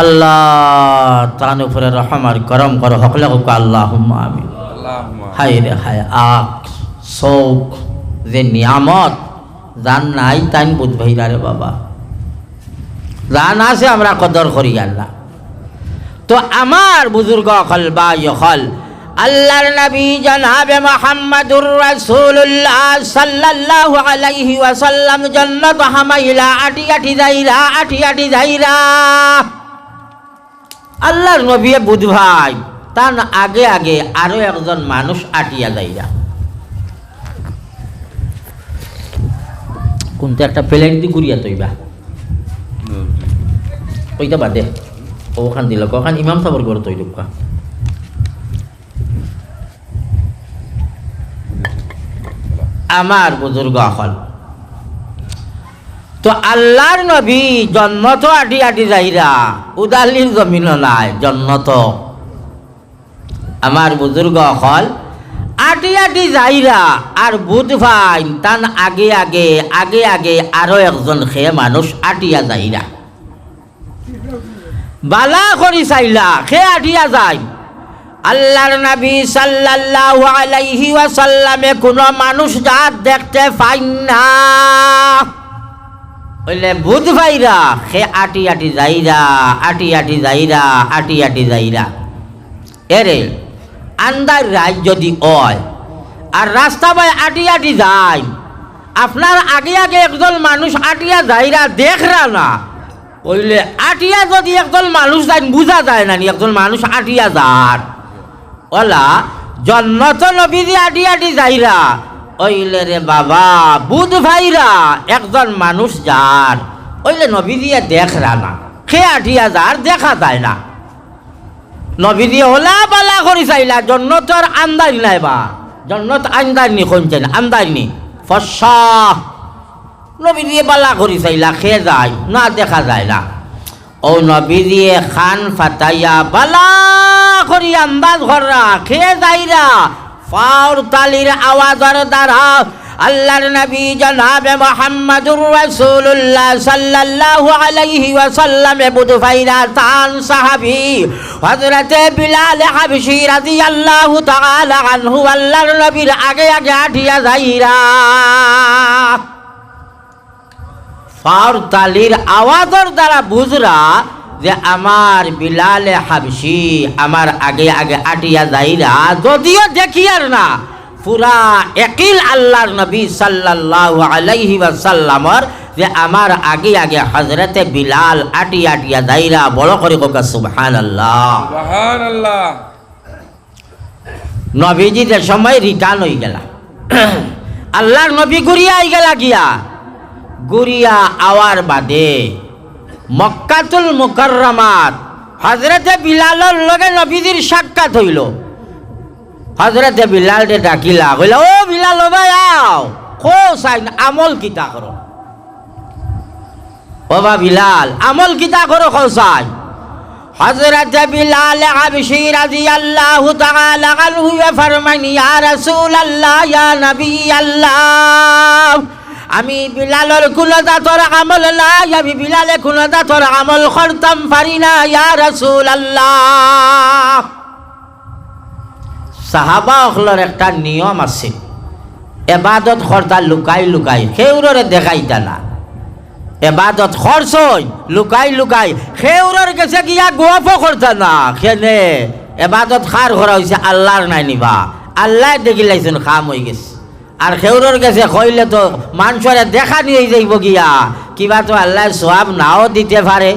আল্লাহ তার উপরে রহম আর করম করো। হকলে হোক আল্লাহ আমি হায় রে হায় আক শৌক যে নিয়ামত যান নাই তাইন বুধ ভাইরা রে বাবা। যান আছে আমরা কদর করি আল্লাহ। তো আমার বুজুর্গ অকল বা ইয়কল আল্লাহর নবী জনাবে মোহাম্মদুর রাসূলুল্লাহ সাল্লাল্লাহু আলাইহি ওয়াসাল্লাম জান্নাত হামাইলা আটি আটি যাইরা আটি আটি যাইরা। আল্লাহর নবী বুধ ভাই তার আগে আগে আরও একজন মানুষ আটিয়া যাইয়া কোনটা একটা প্লেন দি ঘুরিয়া তৈবা ওইটা বাদে ওখান দিল কখন ইমাম সাবর করে তৈরি আমার বুজুর্গ হল তো আল্লাহর নবী জন্নত আটি আটি যাইরা উদালির জমিন নাই জন্নত আমার বুজুর্গ হল আটি আটি যাইরা আর বুধ ভাই তান আগে আগে আগে আগে আরও একজন খে মানুষ আটিয়া যাইরা বালা করি চাইলা, খে আটিয়া যায়। আল্লাহর নবী সাল্লাল্লাহু আলাইহি ওয়াসাল্লামে কোনো মানুষ জাত দেখতে পাই না। বললে বুধ ভাইরা সে আটি আটি যাইরা আটি আটি যাইরা আটি আটি যাইরা এরে, আন্দার রাজ যদি হয় আর রাস্তা বাই আটি আটি যায় আপনার আগে আগে একজন মানুষ আটিয়া যাইরা দেখরা না? কইলে আটিয়া যদি একজন মানুষ যায় বুঝা যায় না একজন মানুষ আটিয়া যার? ওলা জন্নত নবীজি আটি আটি যাইরা ওইলে রে বাবা, বুধ ভাইরা একজন মানুষ যার ওইলে নবী দিয়ে দেখরা না, খে আটিয়া যার দেখা যায় না। নবী দিয়ে ওলা বালা করি চাইলা জন্নতর আন্দাজ নাই বা, জন্নত আন্দাজনি কমছেন আন্দাজনি ফসা। নবী দিয়ে বালা করি চাইলা খেয়ে যায় না, দেখা যায় না। ও নবী দিয়ে খান ফাটাইয়া বালা করি আন্দাজ ঘররা খেয়ে যাইরা ফাউর তালির আওয়াজের দ্বারা আল্লাহর নবী জনাবে মোহাম্মদুর রাসূলুল্লাহ সাল্লাল্লাহু আলাইহি ওয়াসাল্লাম বুধ ভাইরা তান সাহাবী হযরতে বিলাল হাবশী রাদিয়াল্লাহু তাআলা আনহু আল্লাহর নবীর আগে আগে আঠিয়া যাইরা। ফাউর তালির আওয়াজের দ্বারা বুঝরা যে আমার বিলালে হাবসি আমার আগে আগে আটিয়া যাইরা যদিও দেখি আর না পুরা একিল আল্লাহর নবী সাল্লাল্লাহু আলাইহি ওয়াসাল্লামর যে আমার আগে আগে হজরতে বিলাল আটিয়া আটিয়া যাইরা বড় করে কোকা সুবহানাল্লাহ। সুবহানাল্লাহ। নবীজি যে সময় রিটার্ন হয়ে গেলা আল্লাহর নবী ঘুরিয়া আই গেলা গিয়া গুরিয়া আওয়ার বাদে মক্কাতুল মুকাররমাত। হজরতে বিলালর লগে নবীজির সাক্ষাৎ হইল। হজরতে বিলাল দে ডাকিলা, কইলা, ও বিলাল ও ভাই, আও কো সাইন আমল কিতা করো? ও বা বিলাল, আমল কিতা করো কো সাই হজরত বিলাল হাবশী রাদিয়াল্লাহু তাআলা আনহু ফরমান ইয়া রাসূলুল্লাহ, ইয়া নবী আল্লাহ। আমি বিলালের কোনো দাঁতর আমল নাই আমি বিলালে কোনো দাঁতর আমল করতাম, পারি না, ইয়া রাসূল আল্লাহ সাহাবা অখলর একটা নিয়ম আছে, এবাদত খরতা লুকাই লুকাই সেউররে দেখাইতা না এবাদত খরচ লুকাই লুকাই সেউরর গেছে গিয়া গোয়াফ করতা না সেনে এবাদত খার করা হয়েছে আল্লাহর নাই নিবা। আল্লাহ দেখিলাইছেন, খাম হয়ে গেছে। আর খেউরর গেছে কইলে তো মানুষরে দেখা নিয়ে যাইব গিয়া। কিবা তো আল্লাহ সব নাও দিতে পারে।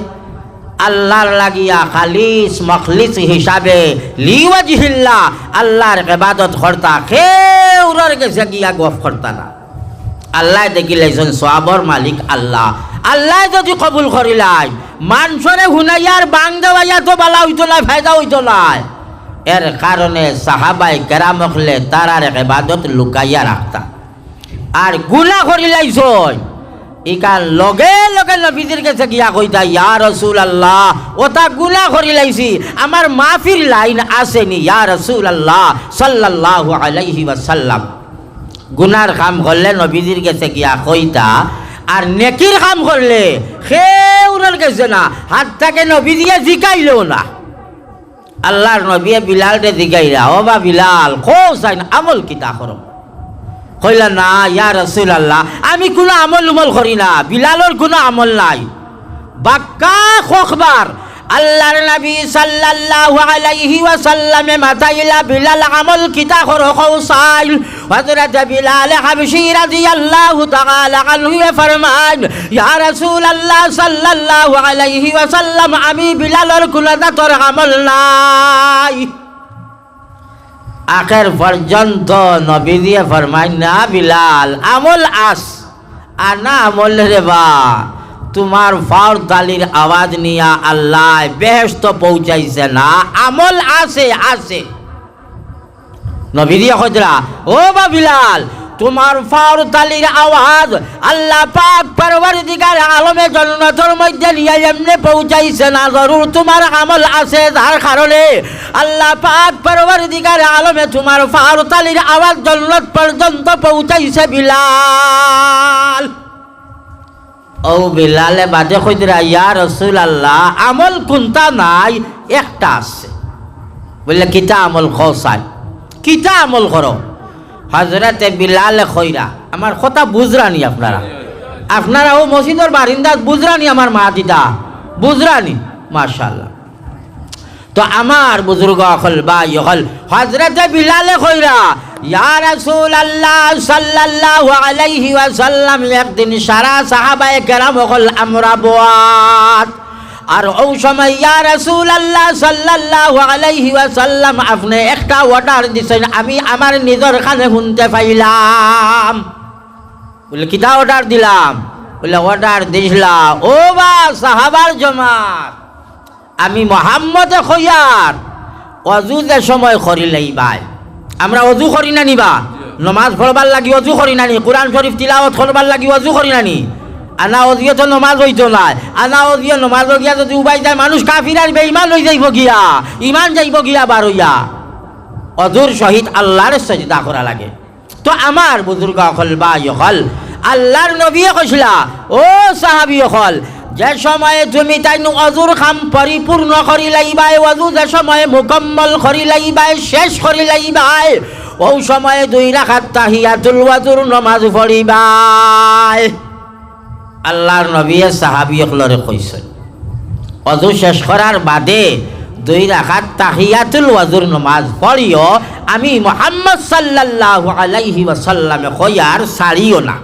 আল্লাহর লাগিয়া খালিস মখলিস হিসাবে লিওয়াজিহিল্লা আল্লাহর ইবাদত করতা খেউরর গেছে গিয়া গফ করতা না। আল্লাহ দেখিলাইছেন সবাবর মালিক আল্লাহ। আল্লাহ যদি কবুল করিলাই মানুষরে হুনাইয়ার বাং দেওয়াইয়া তো বালা হইতো না, ফায়দা হইতো না। এর কারণে সাহাবাই কেরামখলে তারার এবাদত লুকাইয়া রাখতা। আরগুলা করিলাইছ ইকান লগে লগে নবীদের কাছে গিয়া কইতা ইয়া রসুল আল্লাহ ওটা গুলা করিলাইছি আমার মাফির লাইন আসেনি, ইয়া রসুল আল্লাহ সাল্লাল্লাহু আলাইহি ওয়াসাল্লাম। গুনার কাম করলে নবীজির কাছে গিয়া কইতা, আর নেকির কাম করলে সে উনার গেছে না হাতটাকে নবী দিয়ে জিকাইলেও না। আল্লাহর নবিয়ে বিলালকে দিগাইরা ও বা বিলাল কৌ চাই না আমল কিতা করম? কইলা, না, ইয়া রসুল আল্লাহ আমি কোনো আমল উমল করি না বিলালর কোনো আমল নাই। বাক্কা খোখবার আল্লাহর নবী সাল্লাল্লাহু আলাইহি ওয়াসাল্লামে মাতাইলা বিলাল আমল কিতা করো কৌসাইল। হযরত বিলাল হাবশী রাদিয়াল্লাহু তাআলা আনহু ফরমান, ইয়া রাসূলুল্লাহ সাল্লাল্লাহু আলাইহি ওয়াসাল্লাম, আমি বিলালর কোনো দাতর আমল নাই। আখের পর্যন্ত নবী দিয়ে ফরমাই না বিলাল, আমল আস আনা আমল রে বা। তোমার ফাউর তালির আওয়াজ নিয়া আল্লাহ বেহেস্ত পৌঁছাইছে না। আমল আছে আছে। নবী দিয়ে খোঁজরা ও বা বিলাল তোমার ফাউর তালির আওয়াজ আল্লাহ পাক পরবর দিগার আলমে জন্নতর মধ্যে নিয়ে এমনি পৌঁছাইছে না। জরুর তোমার আমল আছে, যার কারণে আল্লাহ পাক পরবর দিগার আলমে তোমার ফাউর তালির আওয়াজ জন্নত পর্যন্ত পৌঁছাইছে বিলাল। ও বিলালে বাদে কইরা ইয়া রসুল আল্লাহ আমল কোনটা নাই? একটা আছে। বললে কিতা আমল খসাই কিতা আমল করো? হজরতে বিলালে খৈরা আমার কথা বুঝরানি আপনারা। আপনারা ও মসজিদের বারিন্দাত বুঝরানি আমার মা দিদা? বুঝরানি মার্শাল্লাহ তো আমার বুজুর্গ হল বা হল হজরতে বিলালে কইরা ইয়া রাসূলুল্লাহ সাল্লাল্লাহু আলাইহি ওয়াসাল্লাম, একদিন সারা সাহাবায়ে কেরাম হল আমরা বোয়াত। আর ও সময় ইয়া রাসূলুল্লাহ সাল্লাল্লাহু আলাইহি ওয়াসাল্লাম, আপনি একটা অর্ডার দিছেন, আমি আমার নিজের কানে শুনতে পাইলাম। বলে, কিতা অর্ডার দিলাম? বলে অর্ডার দিছিলা। ও বা সাহাবার জমাত, আমি মোহাম্মদে খৈয়ার অজু সময় করি লাইবাই আমরা অজু করি না নিবা নমাজ পড়বার লাগি অজু করি নানি কোরআন শরীফ তিলাওয়াত করবার লাগি অজু করি নানি আনা অজিয়ে তো নমাজ হইতো না। আনা অজিয়ে নমাজ গিয়া যদি উবাই যায়, মানুষ কাফির আর বেঈমান হয়ে যাইব গিয়া। ইমান যাইব গিয়া বার হইয়া। অজুর সহিত আল্লাহর সজিদা করা লাগে। তো আমার বুজুর্গ অকল বা ইকল আল্লাহর নবীয়ে কৈছিলা ও সাহাবি অকল যে সময়ে তুমি তাই অজুর খাম পরিপূর্ণ করি লাইবাই অজু যে সময়ে মুকম্মল করি লাইবাই শেষ করি লাইবাই ও সময়ে দুই রাখাত তাহিয়াতুল ওয়াজুর নমাজ পড়িবাই আল্লাহর নবীয়ে সাহাবি অকলরে কইছেন অজু শেষ করার বাদে দুই রাখাত তাহিয়াতুল ওয়াজুর নমাজ পড়িও, আমি মোহাম্মদ সাল্লাল্লাহু আলাইহি ওয়াসাল্লামে কইয়ার সারিও না।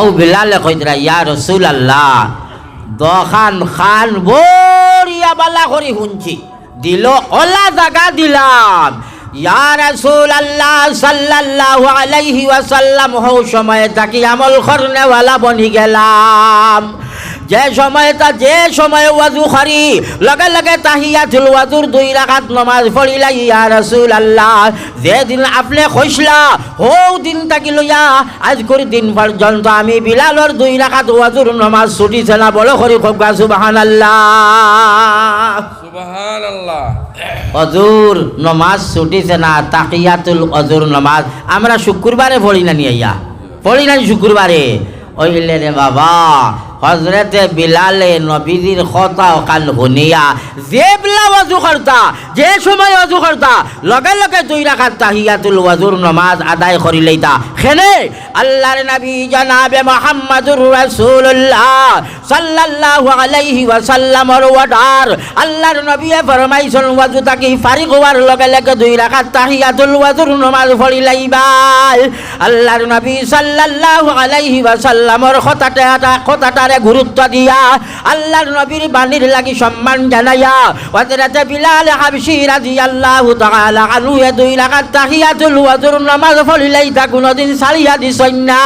ও বিলালে কইরা ইয়া রসুল আল্লাহ দখান খান বড়িয়া বালা করি শুনছি। দিল ওলা জাগা দিলাম। ইয়া রাসূল আল্লাহ সাল্লাল্লাহু আলাইহি ওয়াসাল্লাম, হও সময়ে তাকি আমল করনেওয়ালা বনি গেলাম। যে সময় তা যে সময়ে ওয়াজু করি লগে লগে তাহিয়াতুল ওয়াজুর দুই রাকাত নমাজ পড়িলা ইয়া রাসূল আল্লাহ যে দিন আপনি কইসলা হো দিন তাকি লইয়া আজ করে দিন পর্যন্ত আমি বিলালর দুই রাকাত ওয়াজুর নমাজ ছুটিছে না বলে করি খুব গা সুবহানাল্লাহ। সুবহানাল্লাহ। অজুর নমাজ ছুটিছে না তাকিয়াতুল অজুর নমাজ। আমরা শুক্রবারে পড়ি না নিয়া পড়ি না শুক্রবারে। ওইলে রে বাবা হজরতে বিলালে নবীজির কথা কান শুনিয়া, যে বিলা অজু করতা, যে সময় অজু করতা, লগে লগে দুই রাখাত তাহিয়াতুল ওয়াজুর নমাজ আদায় করি লইতা। খেনে, আল্লাহর নবী জনাবে মোহাম্মদুর রাসূলুল্লাহ সাল্লাল্লাহু আলাইহি ওয়াসাল্লামর ওয়াদার আল্লাহর নবী ফরমাইছেন, ওয়াজু তাকি ফারিক হওয়ার লগে লগে দুই রাকাত তাহিয়াতুল ওয়াজুর নামাজ পড়ি লাইবাই আল্লাহর নবী সাল্লাল্লাহু আলাইহি ওয়াসাল্লামর কথাটা কথাটারে গুরুত্ব দিয়া আল্লাহর নবীর বাণীর লাগি সম্মান জানাইয়া হযরতে বিলাল হাবশী রাদিয়াল্লাহু তাআলা আনহু এ দুই রাকাত তাহিয়াতুল ওয়াজুর নামাজ পড়ি লাইতা কোনদিন সারিয়া দিছই না।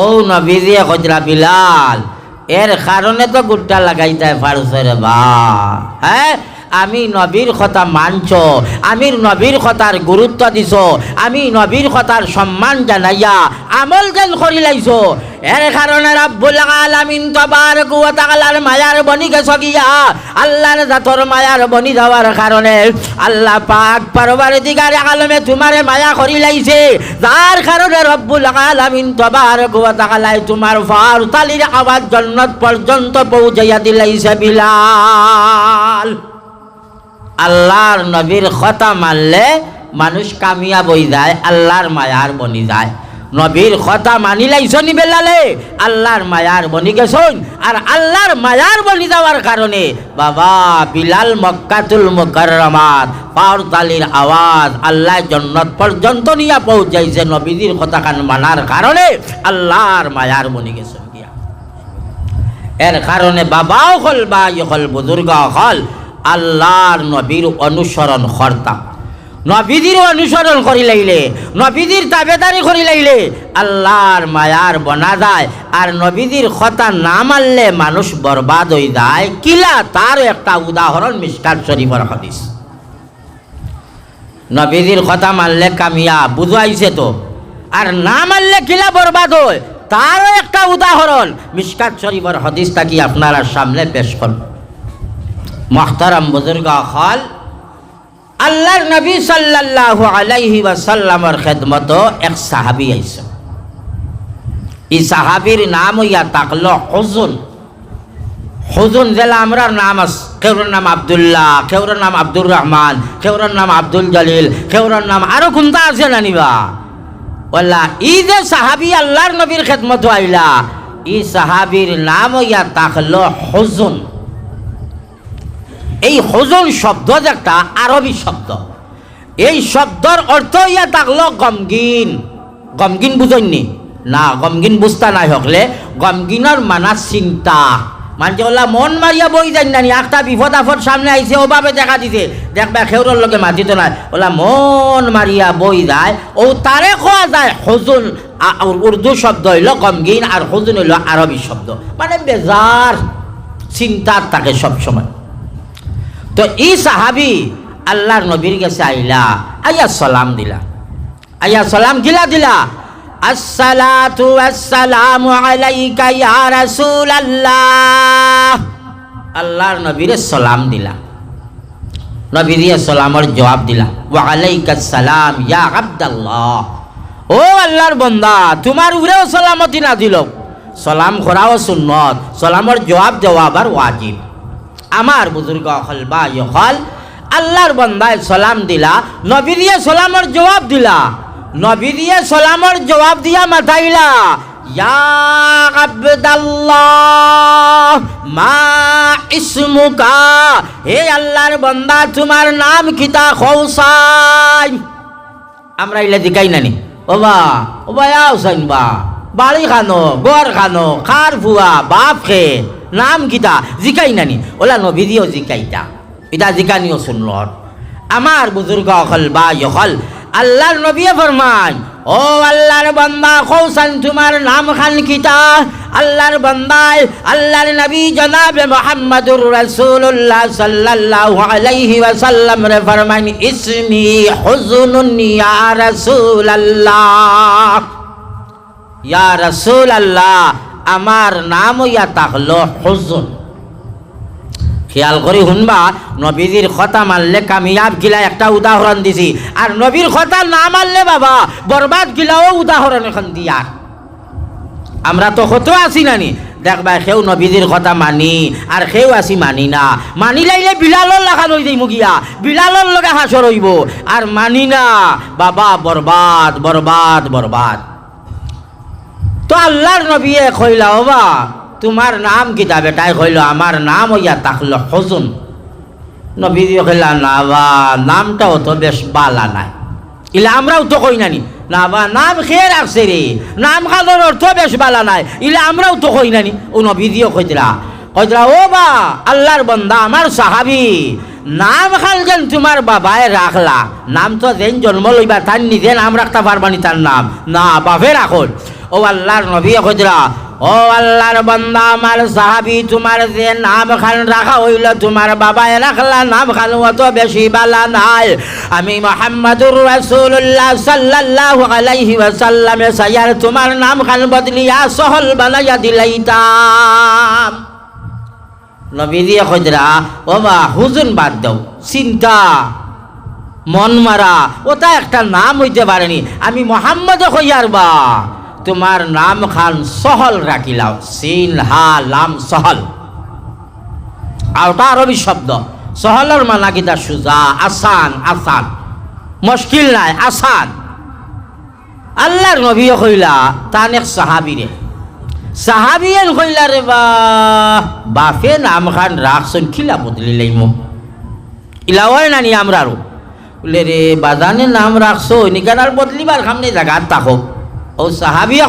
ও নবীজিয়ে খজরা বিলাল, এর কারণে তো গুট্টা লাগাইতে পারছে বা হ্যাঁ? আমি নবীর কথা মানছ, আমি নবীর কথার গুরুত্ব দিছ, আমি নবীর কথার সম্মান জানাইয়া আমল যেন করি লাইছ। এর কারণে রাব্বুল আলামিন তবারক ওয়া তাআলার মায়ার বনি গেছ গিয়া আল্লাহর জাতর মায়ার বনি যাওয়ার কারণে আল্লাহ পাক পরবর্তীকার আলমে তোমারে মায়া করি লাইছে। যার কারণে রব্বুল আলামিন তবারক ওয়া তাআলাই তোমার ফার তালির আওয়াজ জান্নাত পর্যন্ত পৌঁছাইয়া দিলাইছে বিলাল। আল্লাহর নবীর কথা মানলে মানুষ কামিয়া হয়ে যায়, আল্লাহর মায়ার বনি যায়। নবীর কথা মানি লাইছ নি বেলালে, আল্লাহর মায়ার বনি গেছন আর আল্লাহর মায়ার বনি যাওয়ার কারণে বাবা বিলাল মক্কাতুল মুকাররমাত পাওয়ার তালির আওয়াজ আল্লাহ জন্নত পর্যন্ত নিয়ে পৌঁছাইছে নবীজির কথা কান মানার কারণে আল্লাহর মায়ার বনি গেছেন গিয়া। এর কারণে বাবাও হল বা হল বুজুর্গ, হল আল্লাহর নবীর অনুসরণ কর্তা। নবীদের অনুসরণ করি লাইলে নবীদের তাবেদারি করি লাইলে, আল্লাহর মায়ার বনা যায়। আর নবীদের কথা না মানলে মানুষ বরবাদ হয়ে যায়। কিলা তার একটা উদাহরণ মিসকাত শরীফর হদিস। নবীদের কথা মানলে কামিয়া বুঝাইছে তো। আর না মানলে কিলা বরবাদ হয়, তারও একটা উদাহরণ মিসকাত শরীফর হদিসটা কি আপনারা সামনে পেশ করুন। মহতারাম বুজুর্গ হল আল্লাহর নবী সাল্লাল্লাহু আলাইহি ওয়াসাল্লামর খেদমত এক সাহাবি আইছে। এই সাহাবির নাম ইয়া তাকল হুজুন। হুজুন জেলা আমরার নাম আছে কেউর নাম আবদুল্লাহ কেউর নাম আব্দুর রহমান কেউর নাম আব্দুল জলিল কেউর নাম আরও কোনটা আছে জানিবা বললা ই যে সাহাবি আল্লাহর নবীর খেদমত আইলা ই সাহাবির নাম ইয়া তাকল হুজুন। এই হজন শব্দ যে একটা আরবি শব্দ। এই শব্দর অর্থ ইয়া থাকল গমগিন। গমগিন বুঝইনি? না, গমগিন বুঝতা নাই হকলে। গমগিনের মানা চিন্তা। মানে ওলা মন মারিয়া বই যাই নানি একটা বিপদ আপদ সামনে আইছে ওভাবে দেখা দিছে। দেখবা খেউরের লগে মাতিত নাই। ওলা মন মারিয়া বই যায়। ও তারে খোয়া যায় হজুন উর্দু শব্দ হইল গমগিন আর হজুন হইল আরবি শব্দ। মানে বেজার চিন্তার থাকে সবসময় তো ই সাহাবি আল্লাহর নবীর কাছে আইলা আইয়া সালাম দিলা। আইয়া সালাম গিলা দিলা। আসসালাতু আসসালামু আলাইকা ইয়া রাসূলুল্লাহ। আল্লাহর নবীরে সালাম দিলা। নবী দিয়ে সালামের জবাব দিলা। ওয়া আলাইকা সালাম ইয়া আব্দাল্লাহ। ও আল্লাহর বন্দা, তোমার উপরেও সালামতি না দিল সালাম করাও সুন্নত। সালামের জবাব দেওয়া আবার ওয়াজিব। আমার বুজুর্গ হল বা হল, আল্লাহর বন্দায় সালাম দিলা নবী দিয়ে সালামের জবাব দিলা। নবী দিয়ে সালামের জবাব দিয়া মাথাইলা ইয়া আব্দাল্লাহ, মা ইসমুকা, হে আল্লাহর বন্দা, তোমার নাম কিতা খৌসাই আমরা ইলা দিকাই নানি। ওবা ওবা আও সাইন বা। বাড়ি খানো গড় খানো, খার ফুয়া বাপ খে, নাম কিতা? জিকাই নানি। ওলা নবী দিও জিকাইতা এটা জিকানিও শুনল আমার বুজুর্গ হল বা হল আল্লাহর নবী ফরমান ও আল্লাহর বান্দা কৌসান তোমার নাম খান কিতা? আল্লাহর বান্দায় আল্লাহর নবী জনাবে মোহাম্মদুর রাসূলুল্লাহ সাল্লাল্লাহু আলাইহি ওয়াসাল্লাম রে ফরমান ইসমি হুজুনুন ইয়া রাসূলুল্লাহ ইয়া রসুল আল্লাহ আমার নাম ইয়া তাহলো হুজুন খেয়াল করে শুনবা, নবীজির কথা মানলে কামিয়াব গিলা একটা উদাহরণ দিছি। আর নবীর কথা না মানলে বাবা, বরবাদ গিলাও উদাহরণ এখন দিয়া আমরা তো কত আছি নানি? দেখবা সেও নবীজির কথা মানি, আর সেও আছি মানি না। মানি লাইলে বিলালর লাখা লই যাই মুগিয়া বিলালর লগে হাসর হইব। আর মানি না, বাবা, বরবাদ বরবাদ বরবাদ। তো আল্লাহর নবীয়ে কইলা বাবা তোমার নাম কিতা বেটাই? কইল, আমার নাম হইয়া তাকল হজুন। নবী কইলা, না বা, নামটাও তো বেশ বালা নাই। ইলা আমরাও তো কই নানি, না বা, নাম খেয়ে রাখছে রে, নাম খানোর অর্থ বেশ বালা নাই। ইলা আমরাও তো কই নানি, ও নবী দিয়ে কইতরা কইতরা ও বা, আল্লাহর বন্দা, আমার সাহাবি, নাম খাল যেন তোমার বাবায় রাখলা। নাম তো যেন জন্ম লইবা তার নিজে নাম রাখতে পারবানি তার নাম। না বাপে রাখল ও আল্লাহর নবী কইরা ও আল্লাহর বান্দা, আমার সাহাবি, তোমার যে নাম খান রাখা হইল, তোমার বাবায় রাখলা নাম খান অত বেশি বালা নাই। আমি মোহাম্মদুর রাসূলুল্লাহ সাল্লাল্লাহু আলাইহি ওয়াসাল্লামে সায়ার তোমার নাম খান বদলিয়া সহল বানাইয়া দিলাইতাম। নবী দিয়ে কইরা ও মা হুজুন বাদ দাও, চিন্তা, মন মারা, ওটা একটা নাম হইতে পারেনি। আমি মোহাম্মদ হইয়ার বা। তোমার নাম খান সহল রাখিলাও সিন, হা, লাম, সহল। আর ওটা আরবি শব্দ। সহলের মানা কিতা সুজা? আসান আসান। মুশকিল নাই, আসান। আল্লাহর নবী কইলা তানেক সাহাবিরে। সাহাবিয়েন কইলা রে বাপে নাম খান রাখছন, খিলা বদলি লাইমু। ইলাওয়াই নানি আমরারও বলে রে, বাজানে নাম রাখছো নিকানার বদলিবার সামনে জায়গা তাকো ও সাহাবিয়া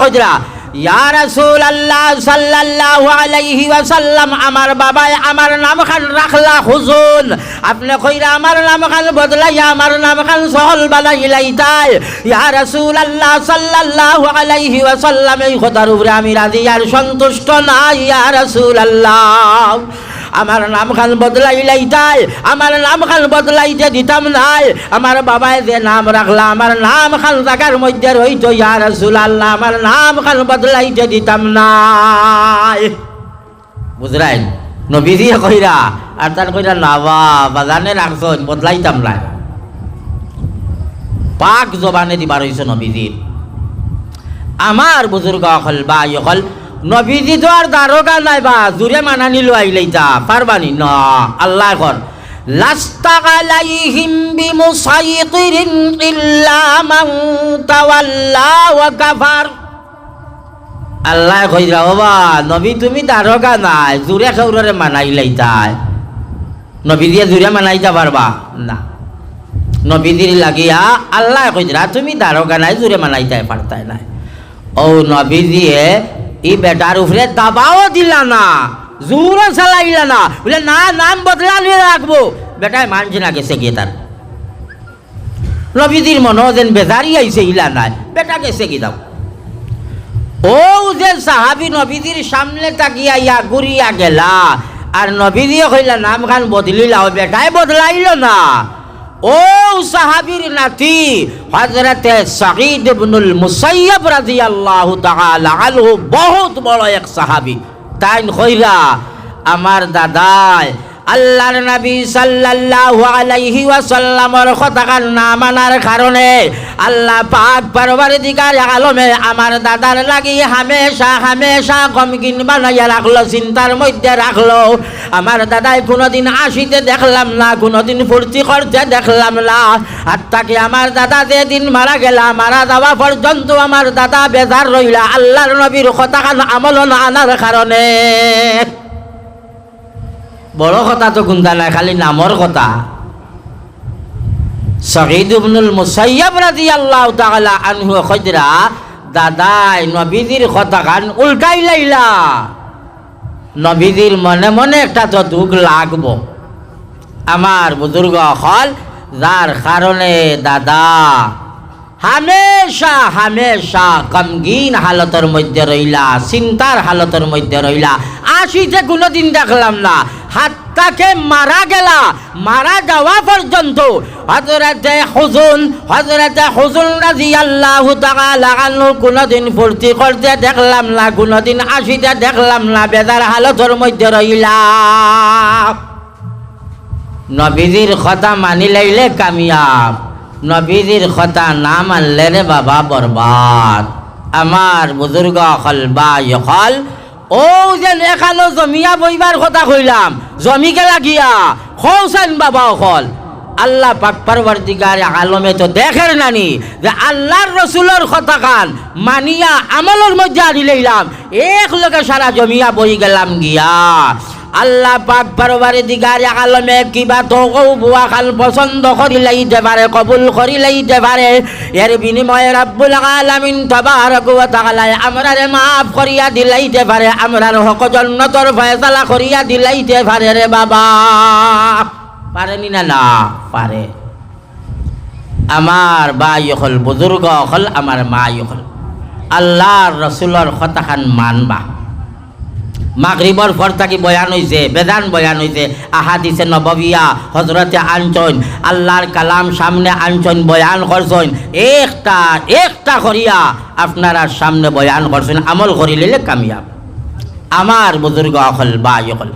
ওয়াসাল্লাম, আমার বাবায় আমার নাম খান রাখলা হুজুন আপনি কইরা আমার নাম খান বদলাইয়া আমার নাম খান সহল বানাইলাই তাই। ইয়া রাসূল আল্লাহ সাল্লাল্লাহু আলাইহি ওয়াসাল্লাম, এই কথার উপরে আমি রাজি আর সন্তুষ্ট না ইয়া রাসূল আল্লাহ আমার নাম খান বদলাইলাই তাই আমার নাম খান বদলাইতে দিতাম নাই। আমার বাবায় যে নাম রাখলা, আমার নাম খান জাগার মধ্যে রইতো ইয়া রাসূল আল্লাহ আমার নাম খান বদলাইতে দিতাম নাই। বুঝলেন নবীজি কইরা, আর তার কইরা, না বা, বাজানে রাখছন, বদলাইতাম নাই। পাক জবানে দিবার হইছে নবীজির। আমার বুজুর্গ হল বা হল নবীজি তো আর দারোগা নাই বা, জুরে মানা নিল আইলেই তা পারবানি? ন, আল্লাহ কর। লাস্তাক আলাইহিম বিমুসাইতিরিন ইল্লা মান তাওয়াল্লা ওয়া কাফার। আল্লাহ কইরা বাবা নবী তুমি দারোগা নাই, জুরে খাউরে মানাইলাই তাই নবী দিয়ে জুরে মানাইতে পারবা? না। নবীদের লাগিয়া আল্লাহ কইরা তুমি দারোগা নাই, জুরে মানাইতে পারতাই নাই। ও নবী দিয়ে ই বেটার উপরে দাবাও দিলা না, জোরও চালাইলা না। বলে, না, নাম বদলা নিয়ে রাখব। বেটায় মানছে না গেছে গিয়ে তার। নবীদের মনে যেন বেজারি আইছে, ইলা নাই। বেটা গেছে কি দাও ও যে সাহাবি নবীদের সামনে তাকিয়া ইয়া ঘুরিয়া গেলা, আর নবী দিয়ে কইলা নাম খান বদলিলাও বেটায় বদলাইল না। ও সাহাবির নাতি, হযরতে সাঈদ ইবনুল মুসাইয়্যিব রাদিয়াল্লাহু তাআলা আনহু, বহুত বড় এক সাহাবী। তাই কইরা, আমার দাদাই আল্লাহর নবী সাল্লাল্লাহু আলাইহি ওয়াসাল্লামের কথা না মানার কারণে আল্লাহ পাক পরবর্তীকার আলমে আমার দাদার লাগি হামেশা হামেশা গমগিন বানাইয়া রাখল, চিন্তার মধ্যে রাখল। আমার দাদাই কোনোদিন আসিতে দেখলাম না, কোনোদিন ফুর্তি করতে দেখলাম না। আর তাকে আমার দাদা যেদিন মারা গেলা, মারা যাওয়া পর্যন্ত আমার দাদা বেজার রইলা, আল্লাহর নবীর কথা আমল না আনার কারণে। বড় কথা তো কোনটা নাই, খালি নামর কথা। শহীদ ইবনুল মুসাইয়াব রাদিয়াল্লাহু তাআলা আনহু খজরা দাদাই নবীজির কথা গান উল্টাই লাইলা। নবীজির মনে মনে একটা তো দুঃখ লাগবো। আমার বুজুর্গ হল যার কারণে দাদা হামেশা হামেশা গমগিন হালতের মধ্যে রইলা, চিন্তার হালতের মধ্যে রইলা। আসিতে কোনোদিন দেখলাম না, হাতটাকে মারা গেলা, মারা যাওয়া পর্যন্ত। হজরতে হুজুন হজরতে হুজুন রাজি আল্লাহ লাগানো কোনোদিন ফুর্তি করতে দেখলাম না, কোনোদিন আসিতে দেখলাম না বেদার হালতের মধ্যে রইলা। নবীজির কথা মানি লাইলে কামিয়াব। নবীজির কথা না মানলে রে বাবা বরবাদ। আমার বুজুর্গ হল বা হল, ও যেন এখানো জমিয়া বইবার কথা কইলাম জমিকে লাগিয়া হৌসাইন বাবা হল। আল্লাহ পাক পরবর্তীকার আলমে তো দেখের নানি যে আল্লাহর রসুলের কথা কান মানিয়া আমলের মধ্যে আনি লইলাম, এক লোকে সারা জমিয়া বই গেলাম গিয়া। আল্লাহ পাক পরবারে দিগার আলমে কিবা তো বুয়া খাল পছন্দ করি লাইতে পারে কবুল করি লাইতে পারে এর বিনিময়ে রাব্বুল আলামিন তাবারক ওয়া তাআলা আমরারে মাফ করিয়া দিলাইতে পারে আমরার হক জন্নতর ফয়সালা করিয়া দিলাইতে পারে রে বাবা। পারেনি না? না, পারে। আমার বাই হল বুজুর্গ হল, আমার মা হল। আল্লাহর রসুলর কথাখান মানবা। মাগরিবর পর থাকি বয়ান হইছে বেদান বয়ান হইছে আহাদিসে নববিয়া হজরতে আনছন আল্লাহর কালাম সামনে আনছন বয়ান করছেন একটা একটা করিয়া আপনারা সামনে বয়ান করছেন আমল করিলে কামিয়াব। আমার বুজুর্গ অকল বা অকল।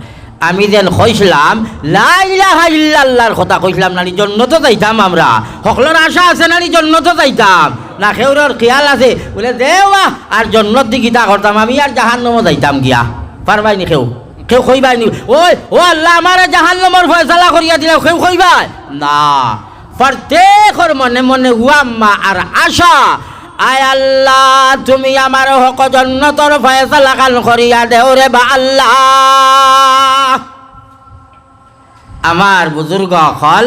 আমি যেন কইছিলাম লাইলাহা ইল্লাল্লাহর কথা কইছিলাম নানি জন্য তো যাইতাম আমরা। সকলের আশা আছে, নানি জন্য তো যাইতাম। না খেউরর খেয়াল আছে, বলে দেওয়া আর জন্নত দি গীতা করতাম আমি আর জাহান্নমও যাইতাম গিয়া। পারবাই নি কেউ কেউ কইবাই নি। ওই ও আল্লাহ আমার জাহান্নমর ফয়সালা করিয়া দিলে কেউ কইবাই না। প্রত্যেকর মনে মনে হুয়াম্মা আর আশা। আয় আল্লাহ তুমি আমার হক জন্নতর ফয়সালা কান করিয়া দেও রে বা আল্লাহ। আমার বুজুর্গ হল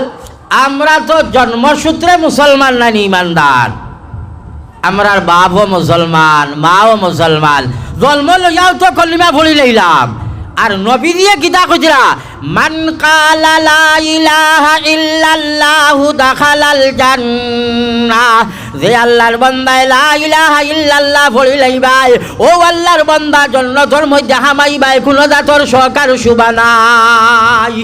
আমরা তো জন্মসূত্রে মুসলমান নানি ইমানদার। আমরার বাপও মুসলমান মাও মুসলমান। জন্ম লইয়াও তো কলিমা ভরি লইলাম আর নবী দিয়ে কিতা কইছিলা মান কালা লা ইলাহা ইল্লাল্লাহু দাখালাল জান্নাহ। যে আল্লাহর বান্দা লা ইলাহা ইল্লাল্লাহ ভরি লইবাই ও আল্লাহর বান্দা জান্নাতের মধ্যে হামাইবাই কোনো জাতর সহকার সুবানাই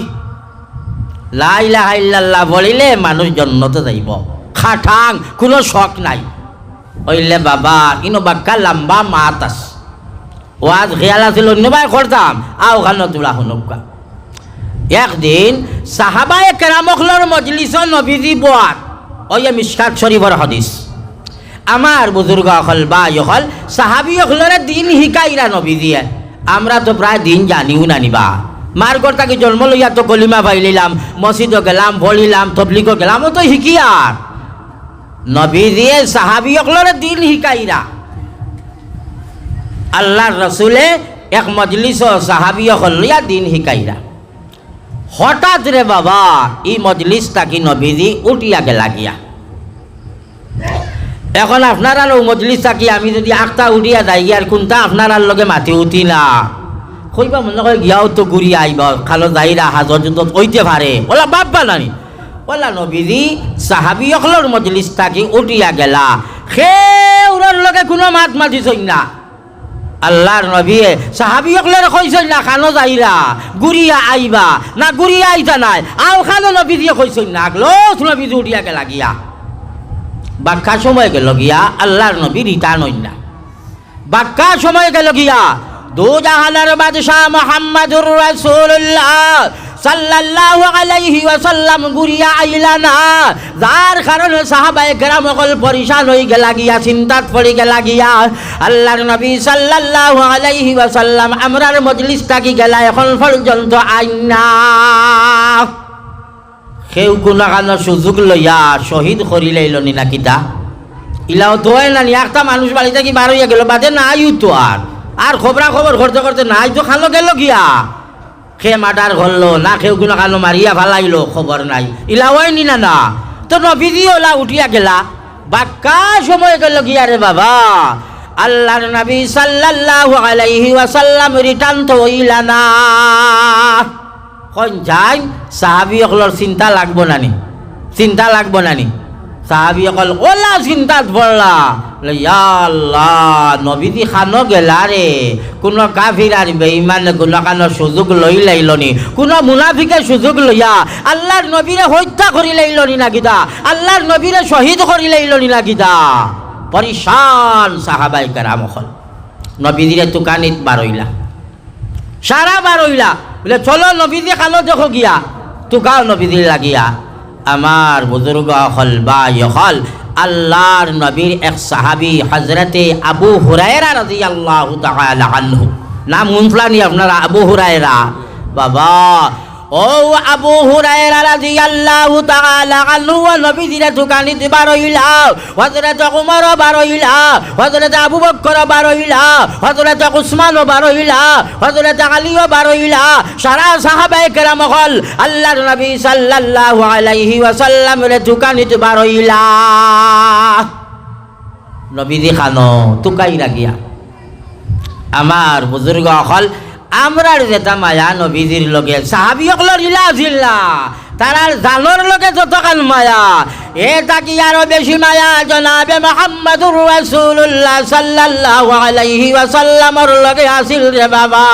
লা ইলাহা ইল্লাল্লাহ বলিলে মানুষ জন্নতে যাইব খাটাং কোনো শখ নাই। হইলে বাবা, ইনো বাক্কা লম্বা মাত আস ওয়াজ খেয়াল আছিল, অন্যবাই করতাম আও খানো তোলা শুনুকা একদিন সাহাবায় কেরামখলর মজলিস নবীজি বোয়াত ওই মিসকাত শরীফর হদিস আমার বুজুর্গ অকল বা অকল সাহাবি অকলরে দিন শিকাইরা নবী দিয়ে আমরা তো প্রায় দিন জানিও নানিবা। মার ঘর তাকে জন্ম লইয়া তো কলিমা পাইলিলাম মসজিদও গেলাম ভলিলাম তবলিগও গেলাম ও তো নবী দিয়ে সাহাবি অকলরে দিন শিকাইরা আল্লাহর রসুলে এক মজলিস সাহাবি লইয়া দিন শিকাইরা হঠাৎ রে বাবা, এই মজলিস তাকি নবীজি উঠিয়া গেলা গিয়া এখন আপনারা মজলিস থাকি আমি যদি আখটা উঠিয়া যাই আর কোনটা আপনার লগে মাতি উঠি না মনে করে গিয়াও তো ঘুরি আইব, খালো যাইরা হাজর যুদ্ধ কইতে পারে। ওলা বাপ্পা নানি ওলা নবীজি সাহাবি অকলর মজলিস থাকি উঠিয়া গেলা। সে লগে কোনো মাত মাতিছই না আল্লাহর নবীয়ে সাহাবি অকলের কইছই না, খানো যাইরা, গুড়িয়া আইবা, না গুড়িয়া আইতা নাই আও খানো নবী দিয়ে কইছই না আগলো নবী উঠিয়া গেলা গিয়া। বাক্কা সময় গেল গিয়া, আল্লাহর নবী রিটার্ন হই না। বাক্কা সময় গেল গিয়া, দু জাহানার বাদশাহ মোহাম্মদুর রাসূলুল্লাহ সাল্লাল্লাহু আলাইহি ওয়াসাল্লাম গুরিয়া আইলা না। যার কারণে সাহাবায়ে কেরাম সকল পরিশান হই গেলা গিয়া, চিন্তাত পড়ি গেলা গিয়া। আল্লাহর নবী সাল্লাল্লাহু আলাইহি ওয়াসাল্লাম আমরার মজলিস থাকি গেলা? এখন পর্যন্ত আইনা সেও কোনো কারণে সুযোগ লইয়া শহীদ করি লাইল নি নাকি তা? ইলাও তো না নি? একটা মানুষ বাড়ি থেকে বার হইয়া গেল? বাদে নাই তো আর আর খবরা খবর করতে করতে নাই তো খালো গেল গিয়া। সে মার্ডার করল না কেউ কোনো কারণে মারিয়া ভালাইলো খবর নাই। ইলাওয়াই নি না না? তো নবীজি ওলা উঠিয়া গেলা। বাক্কা সময় গেল গিয়া রে বাবা? আল্লাহর নবী সাল্লাল্লাহু আলাইহি ওয়াসাল্লাম রিটার্ন তো হইলা না। কন যাই, সাহাবি চিন্তা লাগবো নানি। চিন্তা লাগবো নানি। সাহাবি অকল ওলা চিন্তাত পড়লা আল্লাহ নবীদি খানো গেলা রে কোনো কাফির আর বেইমানে কোনো কানো সুযোগ লই লাইলনি। কোনো মুনাফিকে সুযোগ লইয়া আল্লাহর নবীরে হত্যা করি লাইলনি না গীতা আল্লাহর নবীরে শহীদ করি লাইলনি না গীতা পরিশান সাহাবাই কারাম অকল নবীদিরে তুকানিত বারইলা সারা বার হইলা বলে, চলো নবীদি খালো দেখো গিয়া। তুকাও নবীদি লাগিয়া। আমার বুজুর্গ হল বা হল, আল্লাহর নবীর এক সাহাবি হজরতে আবু হুরায়রা রাজি আল্লাহ নাম মুনফলানি আপনারা, আবু হুরায়রা। বাবা ও আবু হুরায়রা রাদিয়াল্লাহু তাআলা আনহু নবী দিলে দোকানি দিবার হইলা হযরত উমর বার হইলা হযরত আবু বকর বার হইলা হযরত উসমান বার হইলা হযরত আলী বার হইলা সারা সাহাবায়ে কেরাম হল আল্লাহর নবী সাল্লাল্লাহু আলাইহি ওয়াসাল্লাম রে দোকানি নবী দি খানো, তুকাই রাগিয়া। আমার বুজুর্গ অকল আমরার যেটা মায়া নবীজির লগে সাহাবি অকলর আছিল না। তারার জানোর লগে যতকাল মায়া এ তাকি আরও বেশি মায়া? জনাবে মোহাম্মদুর রাসূলুল্লাহ সাল্লাল্লাহু আলাইহি ওয়াসাল্লামর লগে আছিল রে বাবা।